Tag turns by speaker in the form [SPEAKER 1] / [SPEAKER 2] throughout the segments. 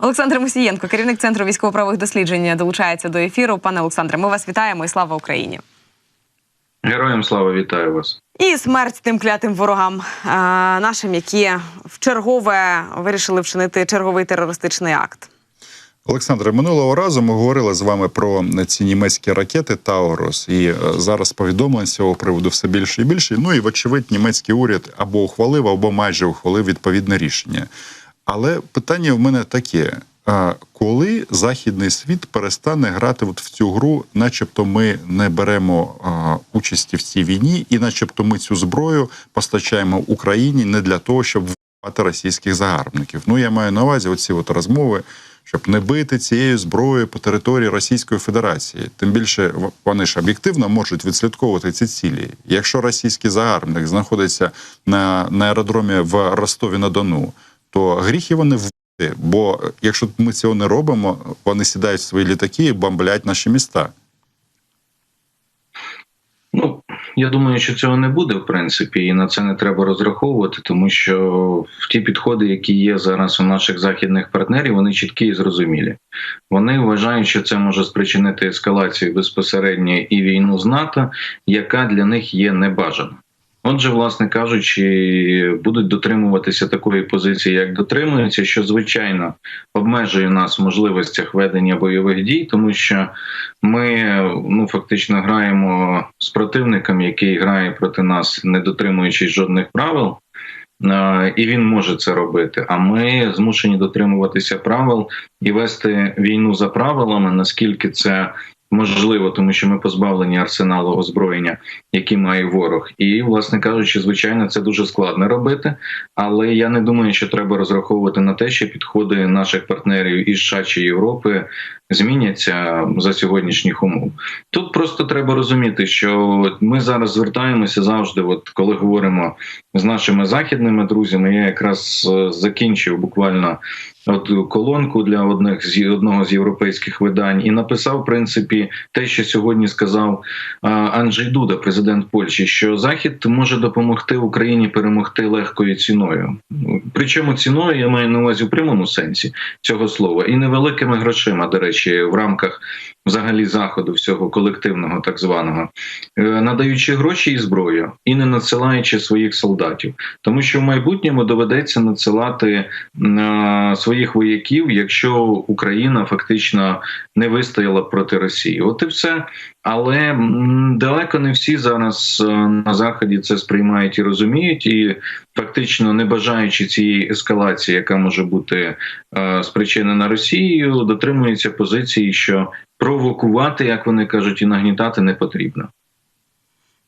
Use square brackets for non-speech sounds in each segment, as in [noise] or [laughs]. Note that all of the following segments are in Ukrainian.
[SPEAKER 1] Олександр Мусієнко, керівник центру військово-правових досліджень, долучається до ефіру. Пане Олександре, ми вас вітаємо і слава Україні.
[SPEAKER 2] Героям слава вітаю вас.
[SPEAKER 1] І смерть тим клятим ворогам е, нашим, які в чергове вирішили вчинити черговий терористичний акт.
[SPEAKER 3] Олександре, минулого разу ми говорили з вами про ці німецькі ракети Таурус, і е, зараз повідомлень з цього приводу все більше і більше. Ну і вочевидь, німецький уряд або ухвалив, або майже ухвалив відповідне рішення. Але питання в мене таке: коли західний світ перестане грати от в цю гру, начебто ми не беремо участі в цій війні, і начебто ми цю зброю постачаємо Україні не для того, щоб вбивати російських загарбників. Ну я маю на увазі оці от розмови. Щоб не бити цією зброєю по території Російської Федерації, тим більше вони ж об'єктивно можуть відслідковувати ці цілі. Якщо російський загарбник знаходиться на, на аеродромі в Ростові на Дону, то гріх його не вбити. Бо якщо ми цього не робимо, вони сідають в свої літаки і бомблять наші міста.
[SPEAKER 2] Ну я думаю, що цього не буде в принципі, і на це не треба розраховувати, тому що в ті підходи, які є зараз у наших західних партнерів, вони чіткі і зрозумілі. Вони вважають, що це може спричинити ескалацію безпосередньо і війну з НАТО, яка для них є небажана. Отже, власне кажучи, будуть дотримуватися такої позиції, як дотримуються, що звичайно обмежує нас в можливостях ведення бойових дій, тому що ми ну фактично граємо з противником, який грає проти нас, не дотримуючись жодних правил. І він може це робити. А ми змушені дотримуватися правил і вести війну за правилами, наскільки це можливо, тому що ми позбавлені арсеналу озброєння, який має ворог, і, власне кажучи, звичайно, це дуже складно робити. Але я не думаю, що треба розраховувати на те, що підходи наших партнерів із США чи Європи зміняться за сьогоднішніх умов. Тут просто треба розуміти, що ми зараз звертаємося завжди. От коли говоримо з нашими західними друзями, я якраз закінчив буквально от колонку для одних з одного з європейських видань і написав в принципі те, що сьогодні сказав Анджей Дуда, президент Польщі, що Захід може допомогти Україні перемогти легкою ціною. Причому ціною я маю на увазі в прямому сенсі цього слова, і невеликими грошима, до речі, в рамках взагалі заходу всього колективного, так званого, е, надаючи гроші і зброю і не надсилаючи своїх солдатів, тому що в майбутньому доведеться надсилати своїх вояків, якщо Україна фактично не вистояла проти Росії. От і все. Але далеко не всі зараз е, на заході це сприймають і розуміють, і фактично не бажаючи цієї ескалації, яка може бути е, спричинена Росією, дотримуються позиції, що провокувати, як вони кажуть, і нагнітати не потрібно.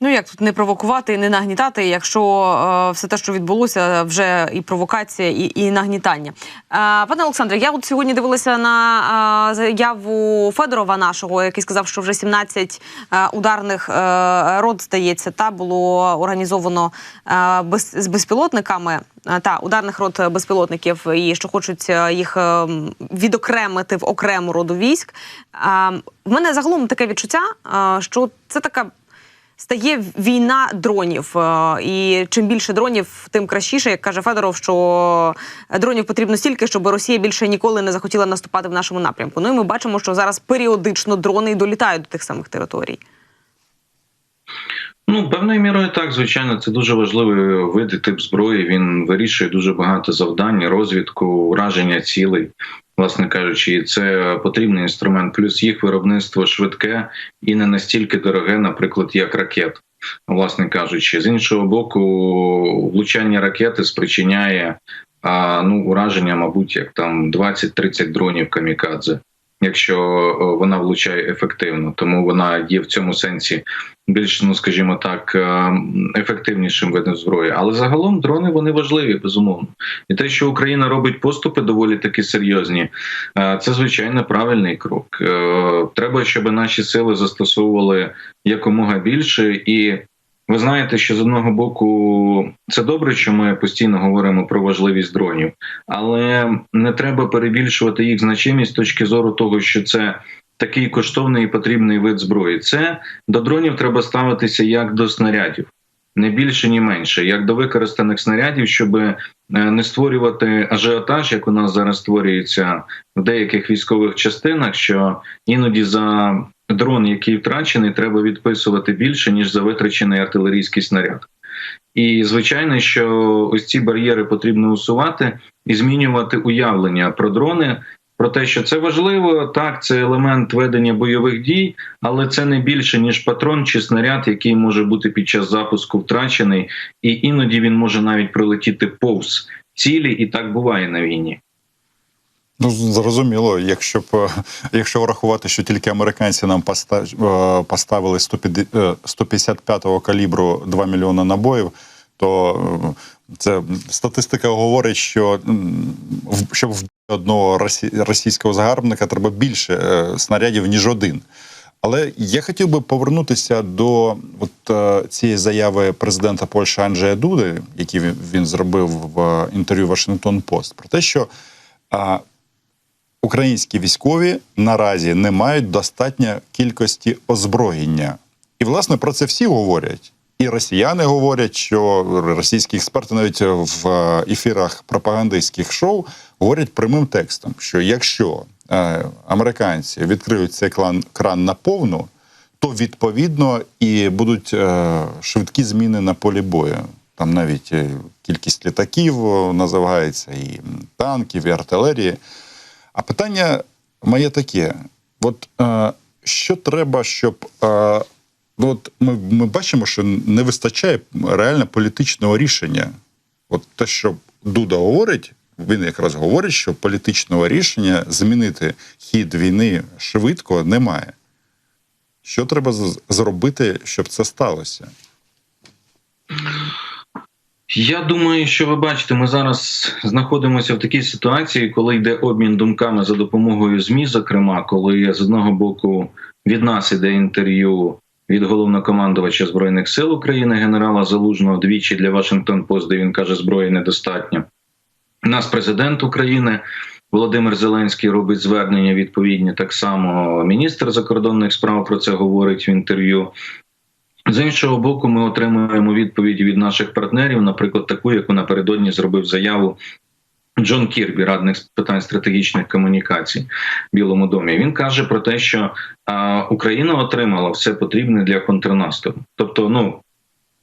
[SPEAKER 1] Ну як тут не провокувати і не нагнітати, якщо е, все те, що відбулося, вже і провокація, і і нагнітання. Е, пане Олександре, я от сьогодні дивилася на е, заяву Федорова нашого, який сказав, що вже 17 е, ударних е, рот здається, та було організовано е, без, з безпілотниками. е, Та ударних рот безпілотників, і що хочуть е, їх е, відокремити в окрему роду військ. В мене загалом таке відчуття, що це така стає війна дронів. Е, І чим більше дронів, тим кращіше, як каже Федоров, що дронів потрібно стільки, щоб Росія більше ніколи не захотіла наступати в нашому напрямку. Ну і ми бачимо, що зараз періодично дрони й долітають до тих самих територій.
[SPEAKER 2] Ну, певною мірою так, звичайно, це дуже важливий вид і тип зброї. Він вирішує дуже багато завдань, розвідку, ураження цілей, власне кажучи, і це потрібний інструмент. Плюс їх виробництво швидке і не настільки дороге, наприклад, як ракет. Власне кажучи, з іншого боку, влучання ракети спричиняє ну ураження, мабуть, як там 20-30 дронів камікадзе. Якщо вона влучає ефективно, тому вона є в цьому сенсі більш, ну скажімо так, ефективнішим видом зброї. Але загалом дрони вони важливі, безумовно. І те, що Україна робить поступи доволі таки серйозні, це звичайно правильний крок. Треба, щоб наші сили застосовували якомога більше і. Ви знаєте, що з одного боку це добре, що ми постійно говоримо про важливість дронів, але не треба перебільшувати їх значимість з точки зору того, що це такий коштовний і потрібний вид зброї. Це до дронів треба ставитися як до снарядів. не більше, ні менше, як до використаних снарядів, щоб е, не створювати ажіотаж, як у нас зараз створюється в деяких військових частинах, що іноді за дрон, який втрачений, треба відписувати більше ніж за витрачений артилерійський снаряд. І звичайно, що ось ці бар'єри потрібно усувати і змінювати уявлення про дрони. Про те, що це важливо, так це елемент ведення бойових дій, але це не більше ніж патрон чи снаряд, який може бути під час запуску втрачений, і іноді він може навіть пролетіти повз цілі, і так буває на війні.
[SPEAKER 3] Ну, зрозуміло, якщо б [laughs] якщо врахувати, що тільки американці нам е, поставили 150 е, 155-го калібру 2 мільйони набоїв, то е, це статистика говорить, що щоб одного російського загарбника треба більше е, снарядів, ніж один. Але я хотів би повернутися до от, е, цієї заяви президента Польщі Анджея Дуди, який він, зробив в інтерв'ю Вашингтон Пост, про те, що а, українські військові наразі не мають достатньо кількості озброєння. І, власне, про це всі говорять. І росіяни говорять, що російські експерти навіть в ефірах пропагандистських шоу говорять прямим текстом, що якщо е, американці відкриють цей кран наповну, то відповідно і будуть е, швидкі зміни на полі бою. Там навіть е, кількість літаків називається, і танків, і артилерії. А питання моє таке: от е, що треба, щоб. Ну, от ми, ми бачимо, що не вистачає реально політичного рішення. От те, що Дуда говорить, він якраз говорить, що політичного рішення змінити хід війни швидко немає. Що треба зробити, щоб це сталося?
[SPEAKER 2] Я думаю, що ви бачите, ми зараз знаходимося в такій ситуації, коли йде обмін думками за допомогою ЗМІ, зокрема, коли з одного боку від нас іде інтерв'ю від головнокомандувача збройних сил України генерала Залужного двічі для Вашингтон Пост, де він каже, зброї недостатньо. Нас президент України Володимир Зеленський робить звернення відповідні. Так само міністр закордонних справ про це говорить в інтерв'ю. З іншого боку, ми отримуємо відповіді від наших партнерів, наприклад, таку, яку напередодні зробив заяву Джон Кірбі, радник з питань стратегічних комунікацій в Білому домі. Він каже про те, що Україна отримала все потрібне для контрнаступу. Тобто, ну.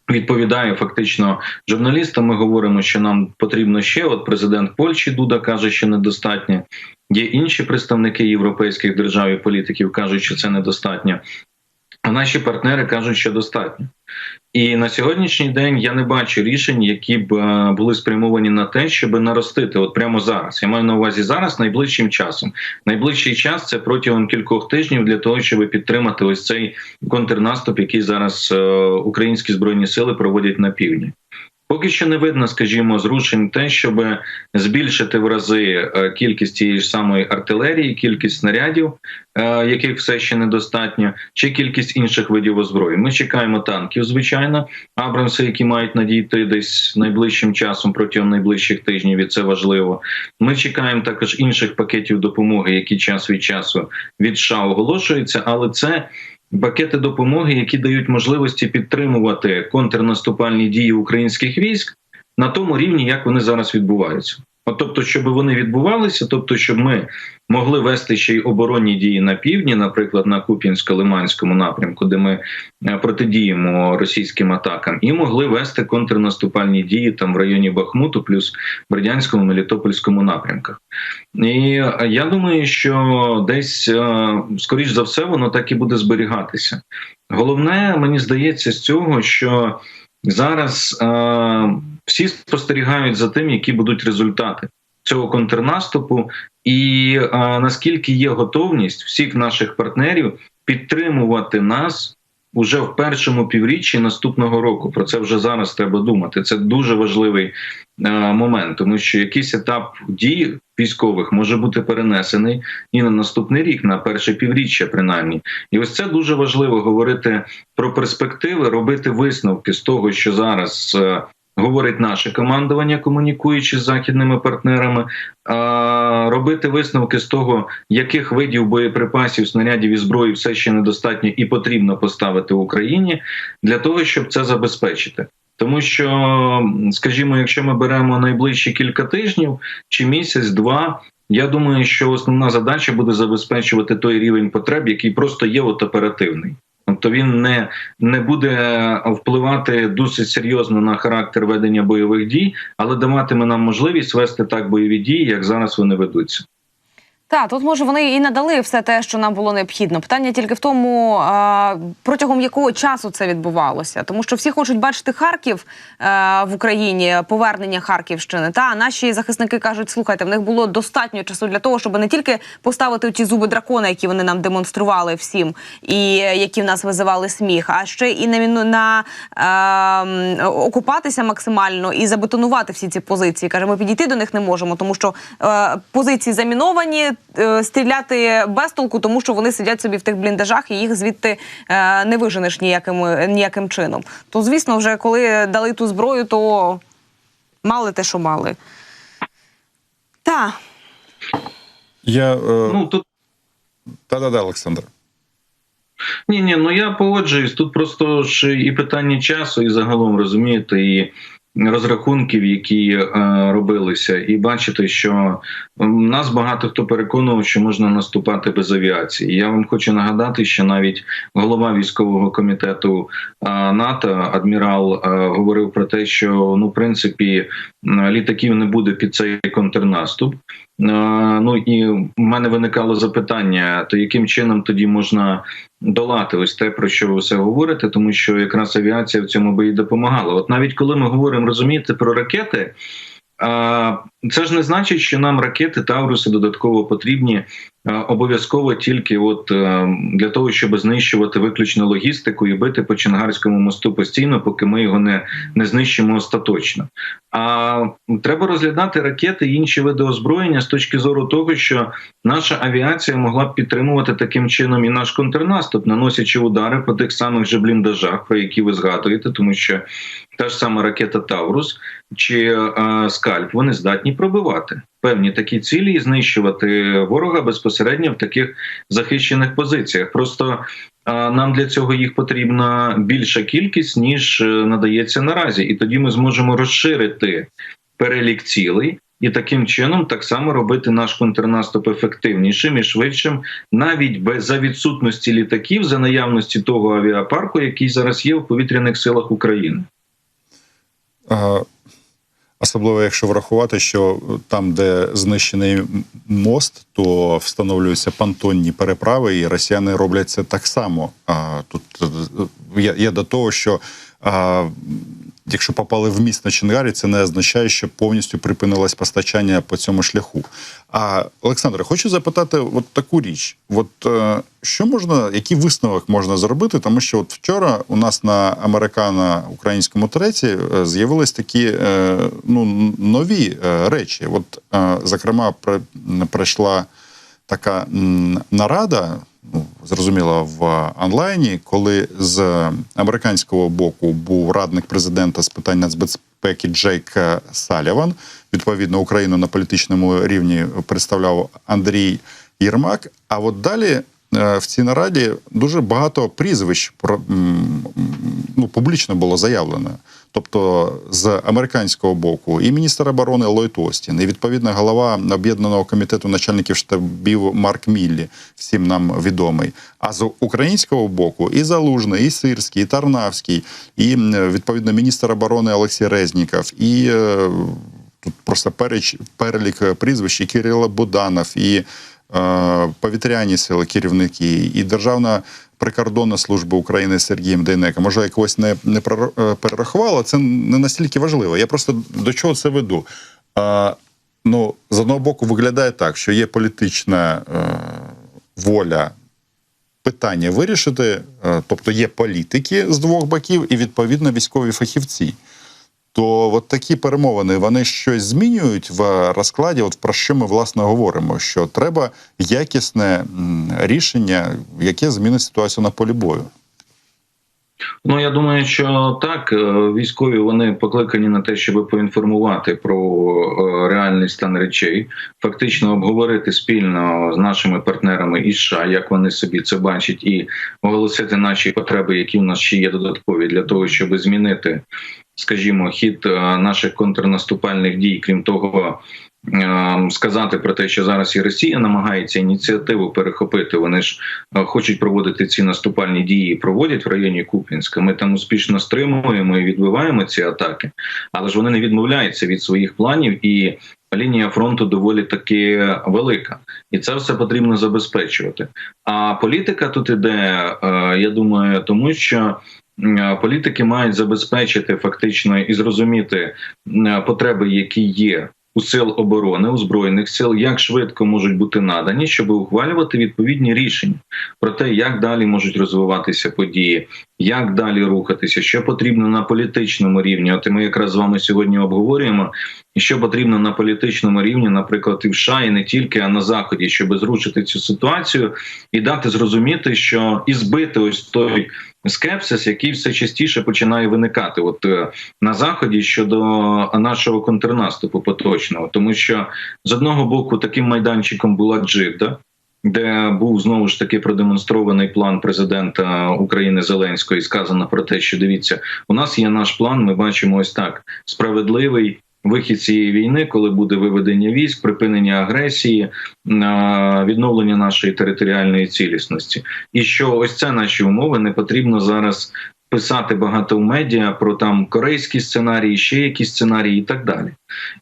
[SPEAKER 2] Відповідає фактично журналістам. Ми говоримо, що нам потрібно ще. От президент Польщі Дуда каже, що недостатньо. Є інші представники європейських держав і політиків кажуть, що це недостатньо. Наші партнери кажуть, що достатньо. І на сьогоднішній день я не бачу рішень, які б е, були спрямовані на те, щоб наростити от прямо зараз. Я маю на увазі зараз найближчим часом. Найближчий час це протягом кількох тижнів для того, щоб підтримати ось цей контрнаступ, який зараз е, українські збройні сили проводять на півдні. Поки що не видно, скажімо, зрушень те, щоб збільшити в рази е, кількість тієї ж самої артилерії, кількість снарядів, е, яких все ще недостатньо, чи кількість інших видів озброєнь. Ми чекаємо танків, звичайно, Абрамси, які мають надійти десь найближчим часом протягом найближчих тижнів, і це важливо. Ми чекаємо також інших пакетів допомоги, які час від часу від США оголошуються, але це. Пакети допомоги, які дають можливості підтримувати контрнаступальні дії українських військ на тому рівні, як вони зараз відбуваються. От, тобто, щоб вони відбувалися, тобто, щоб ми могли вести ще й оборонні дії на півдні, наприклад, на Куп'янсько-Лиманському напрямку, де ми е, протидіємо російським атакам, і могли вести контрнаступальні дії там в районі Бахмуту, плюс Бердянському, Мелітопольському напрямках. І е, я думаю, що десь е, скоріш за все воно так і буде зберігатися. Головне, мені здається, з цього, що зараз всі спостерігають за тим, які будуть результати цього контрнаступу, і е, наскільки є готовність всіх наших партнерів підтримувати нас. Уже в першому півріччі наступного року про це вже зараз треба думати. Це дуже важливий е, момент, тому що якийсь етап дій військових може бути перенесений і на наступний рік, на перше півріччя, принаймні. І ось це дуже важливо говорити про перспективи, робити висновки з того, що зараз е, говорить наше командування, комунікуючи з західними партнерами, робити висновки з того, яких видів боєприпасів, снарядів і зброї все ще недостатньо і потрібно поставити Україні для того, щоб це забезпечити. Тому що, скажімо, якщо ми беремо найближчі кілька тижнів чи місяць-два, я думаю, що основна задача буде забезпечувати той рівень потреб, який просто є от оперативний. Тобто він не, не буде впливати досить серйозно на характер ведення бойових дій, але даватиме нам можливість вести так бойові дії, як зараз вони ведуться.
[SPEAKER 1] Так, тут може вони і надали все те, що нам було необхідно. Питання тільки в тому, а, протягом якого часу це відбувалося, тому що всі хочуть бачити Харків е, в Україні, повернення Харківщини. Та а наші захисники кажуть, слухайте, в них було достатньо часу для того, щоб не тільки поставити ті зуби дракона, які вони нам демонстрували всім, і е, які в нас визивали сміх, а ще і на, на е, окупатися максимально і забетонувати всі ці позиції. Каже, ми підійти до них не можемо, тому що е, позиції заміновані, стріляти без толку, тому що вони сидять собі в тих бліндажах і їх звідти е, не виженеш ніяким, ніяким чином. То, звісно, вже коли дали ту зброю, то мали те, що мали. Так.
[SPEAKER 3] Я е,
[SPEAKER 2] Ну тут
[SPEAKER 3] та-да-да, Олександр.
[SPEAKER 2] Ні, ні, ну я погоджуюсь. Тут просто ж і питання часу, і загалом розумієте, і розрахунків, які е, робилися, і бачите, що нас багато хто переконував, що можна наступати без авіації. Я вам хочу нагадати, що навіть голова військового комітету е, НАТО, адмірал, е, говорив про те, що ну, в принципі, літаків не буде під цей контрнаступ. Ну і в мене виникало запитання: то яким чином тоді можна долати ось те, про що ви все говорите, тому що якраз авіація в цьому і допомагала. От навіть коли ми говоримо, розумієте, про ракети. Це ж не значить, що нам ракети Тауруси додатково потрібні обов'язково тільки от е, для того, щоб знищувати виключно логістику і бити по Чонгарському мосту постійно, поки ми його не, не знищимо остаточно. А треба розглядати ракети і інші види озброєння з точки зору того, що наша авіація могла б підтримувати таким чином і наш контрнаступ, наносячи удари по тих самих же бліндажах, про які ви згадуєте, тому що та ж сама ракета Таурус чи е, Скальп вони здатні пробивати певні такі цілі і знищувати ворога безпосередньо в таких захищених позиціях. Просто нам для цього їх потрібна більша кількість ніж е, надається наразі, і тоді ми зможемо розширити перелік цілей. І таким чином так само робити наш контрнаступ ефективнішим і швидшим, навіть без за відсутності літаків, за наявності того авіапарку, який зараз є в повітряних силах України.
[SPEAKER 3] Е, Особливо, якщо врахувати, що там, де знищений мост, то встановлюються понтонні переправи, і росіяни роблять це так само. А тут я, є, є до того, що а, якщо попали в міст на Чонгарі, це не означає, що повністю припинилось постачання по цьому шляху. А Олександре, хочу запитати от таку річ: от е, що можна, який висновок можна зробити? Тому що от вчора у нас на американо-українському треті е, з'явились такі е, ну, нові речі. От, зокрема, пройшла така нарада, зрозуміло, в онлайні, коли з американського боку був радник президента з питань нацбезпеки Джейк Саліван. Відповідно, Україну на політичному рівні представляв Андрій Єрмак. А от далі в цій нараді дуже багато прізвищ ну, публічно було заявлено. Тобто з американського боку і міністр оборони Ллойд Остін, і відповідно голова об'єднаного комітету начальників штабів Марк Міллі, всім нам відомий. А з українського боку і Залужний, і Сирський, і Тарнавський, і відповідно міністр оборони Олексій Резніков, і е, тут просто переч, перелік прізвищ, і Кирило Буданов, і е, повітряні сили, керівники, і Державна прикордонна служба України Сергієм Дейнеком. Може, я когось не, не е, перерахувала, це не настільки важливо. Я просто до чого це веду. А, ну, з одного боку, виглядає так, що є політична е, воля питання вирішити, е, тобто є політики з двох боків і відповідно військові фахівці. То от такі перемовини вони щось змінюють в розкладі. От про що ми власне говоримо? Що треба якісне рішення, яке змінить ситуацію на полі бою.
[SPEAKER 2] Ну я думаю, що так е, військові вони покликані на те, щоб поінформувати про е, реальний стан речей, фактично обговорити спільно з нашими партнерами із США, як вони собі це бачать, і оголосити наші потреби, які в нас ще є додаткові для того, щоб змінити скажімо, хід е, наших контрнаступальних дій, крім того. е, Сказати про те, що зараз і Росія намагається ініціативу перехопити. Вони ж е, хочуть проводити ці наступальні дії, проводять в районі Куп'янська. Ми там успішно стримуємо і відбиваємо ці атаки, але ж вони не відмовляються від своїх планів, і лінія фронту доволі таки велика, і це все потрібно забезпечувати. А політика тут іде, я думаю, тому що. М, Політики мають забезпечити фактично і зрозуміти потреби, які є у сил оборони, у збройних сил, як швидко можуть бути надані, щоб ухвалювати відповідні рішення про те, як далі можуть розвиватися події, як далі рухатися, що потрібно на політичному рівні. От ми якраз з вами сьогодні обговорюємо, що потрібно на політичному рівні, наприклад, і в США, і не тільки, а на заході, щоб зрушити цю ситуацію і дати зрозуміти, що і збити ось той скепсис, який все частіше починає виникати, от е, на заході щодо нашого контрнаступу поточного, тому що з одного боку таким майданчиком була Джидда, де був знову ж таки продемонстрований план президента України Зеленського, і сказано про те, що дивіться, у нас є наш план. Ми бачимо ось так справедливий. Вихід цієї війни, коли буде виведення військ, припинення агресії, відновлення нашої територіальної цілісності, і що ось це наші умови не потрібно зараз писати багато в медіа про там корейські сценарії, ще якісь сценарії, і так далі.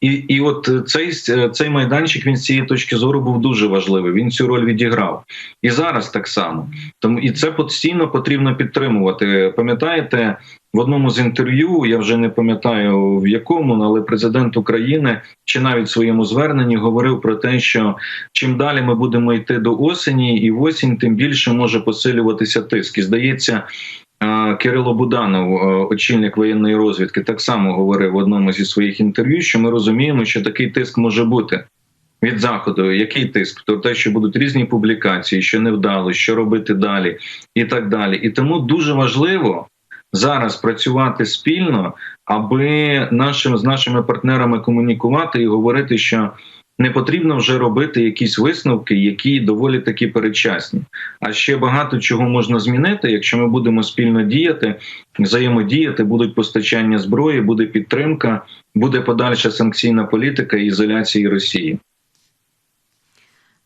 [SPEAKER 2] І, і от цей цей майданчик він з цієї точки зору був дуже важливий. Він цю роль відіграв. І зараз так само. Тому і це постійно потрібно підтримувати. Пам'ятаєте, в одному з інтерв'ю я вже не пам'ятаю в якому, але президент України чи навіть в своєму зверненні говорив про те, що чим далі ми будемо йти до осені, і в осінь, тим більше може посилюватися тиск. І здається. Кирило Буданов, е, очільник воєнної розвідки, так само говорив в одному зі своїх інтерв'ю, що ми розуміємо, що такий тиск може бути від заходу. Який тиск? То те, що будуть різні публікації, що не вдало, що робити далі, і так далі. І тому дуже важливо зараз працювати спільно, аби нашим з нашими партнерами комунікувати і говорити, що не потрібно вже робити якісь висновки, які доволі таки передчасні. А ще багато чого можна змінити, якщо ми будемо спільно діяти, взаємодіяти, будуть постачання зброї, буде підтримка, буде подальша санкційна політика і ізоляції Росії.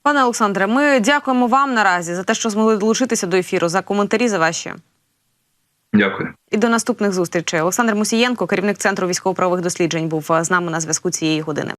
[SPEAKER 1] Пане Олександре, ми дякуємо вам наразі за те, що змогли долучитися до ефіру, за коментарі за ваші.
[SPEAKER 2] Дякую.
[SPEAKER 1] І до наступних зустрічей. Олександр Мусієнко, керівник центру військово-правових досліджень, був з нами на зв'язку цієї години.